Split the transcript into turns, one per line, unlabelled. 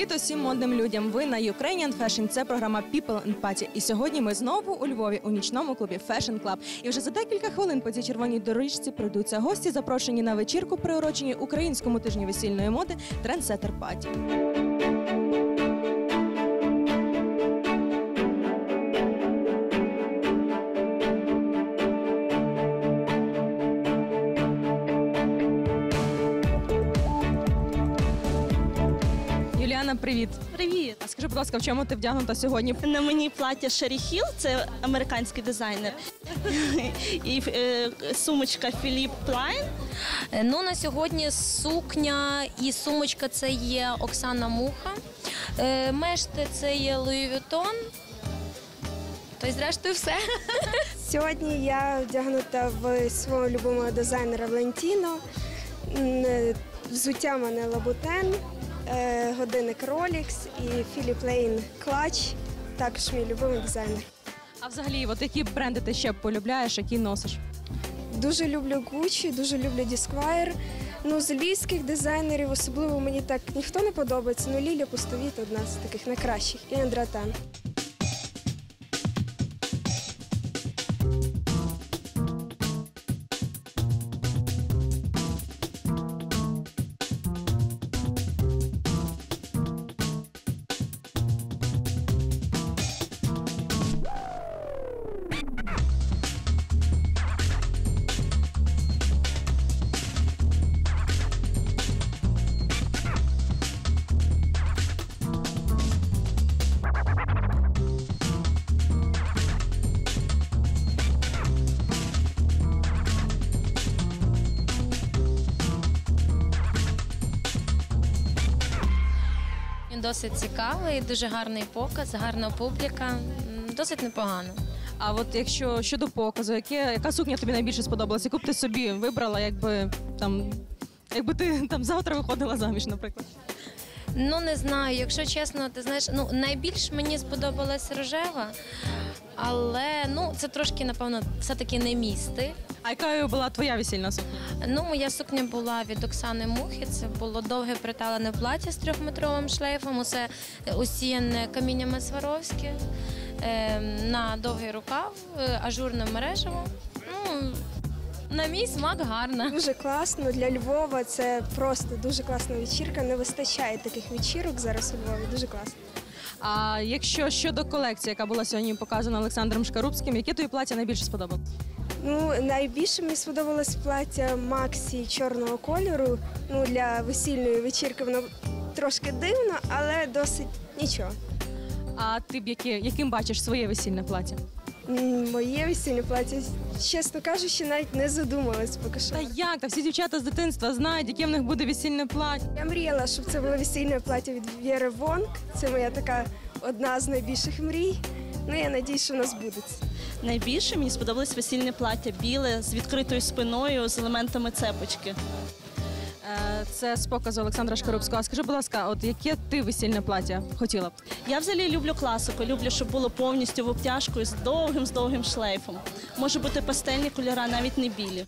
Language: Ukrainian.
Привіт усім модним людям. Ви на Ukrainian Fashion. Це програма People and Party. І сьогодні ми знову у Львові у нічному клубі Fashion Club. І вже за декілька хвилин по цій червоній доріжці прийдуться гості, запрошені на вечірку, приурочені українському тижню весільної моди Trendsetter Party. Юліана, привіт.
Привіт!
А скажи, будь ласка, в чому ти вдягнута сьогодні?
На мені плаття Шері Хіл, це американський дизайнер. І е, сумочка Філіп Плайн.
Е, Ну на сьогодні сукня і сумочка це є Оксана Муха. Е, Мешти це є Луї Вютон. Та й зрештою все.
Сьогодні я вдягнута в свого любимого дизайнера Валентіно. Е, Взуття мене Лабутен, годинник Rolex і Philip Lane Clutch. Також мій любимий дизайнер.
А взагалі, от які бренди ти ще полюбляєш, які носиш?
Дуже люблю Gucci, дуже люблю Disquire. Ну, з львівських дизайнерів особливо мені так ніхто не подобається. Ну, Ліля Пустовіт одна з таких найкращих. І Андратан.
Він досить цікавий, дуже гарний показ, гарна публіка. Досить непогано.
А от якщо щодо показу, яке, яка сукня тобі найбільше сподобалася? Яку б ти собі вибрала, якби там, якби ти там завтра виходила заміж, наприклад?
Ну не знаю, якщо чесно, ти знаєш, ну найбільш мені сподобалась рожева, але ну це трошки, напевно, все-таки не мій стиль.
А якою була твоя весільна сукня?
Ну, моя сукня була від Оксани Мухи. Це було довге приталене плаття з трьохметровим шлейфом. Усе усіяне каміннями Сваровське е, на довгий рукав, е, ажурне мережево. Ну, на мій смак гарна.
Дуже класно для Львова. Це просто дуже класна вечірка. Не вистачає таких вечірок зараз у Львові. Дуже класно.
А якщо щодо колекції, яка була сьогодні показана Олександром Шкарубським, яке тобі плаття найбільше сподобалось?
Ну, найбільше мені сподобалось плаття Максі чорного кольору. Ну, для весільної вечірки воно трошки дивно, але досить нічого.
А ти б яке, яким бачиш своє весільне плаття?
Моє весільне плаття, чесно кажучи, навіть не задумалась поки що.
Та як? Та всі дівчата з дитинства знають, яке в них буде весільне плаття.
Я мріяла, щоб це було весільне плаття від Вєри Вонг. Це моя така одна з найбільших мрій. Ну, я надіюсь, що в нас буде це.
Найбільше мені сподобалось весільне плаття біле з відкритою спиною з елементами цепочки.
Це з показу Олександра Шкарубського. Скажи, будь ласка, от яке ти весільне плаття хотіла б?
Я взагалі люблю класику, люблю, щоб було повністю в обтяжку з довгим з довгим шлейфом. Може бути пастельні кольори, навіть не білі.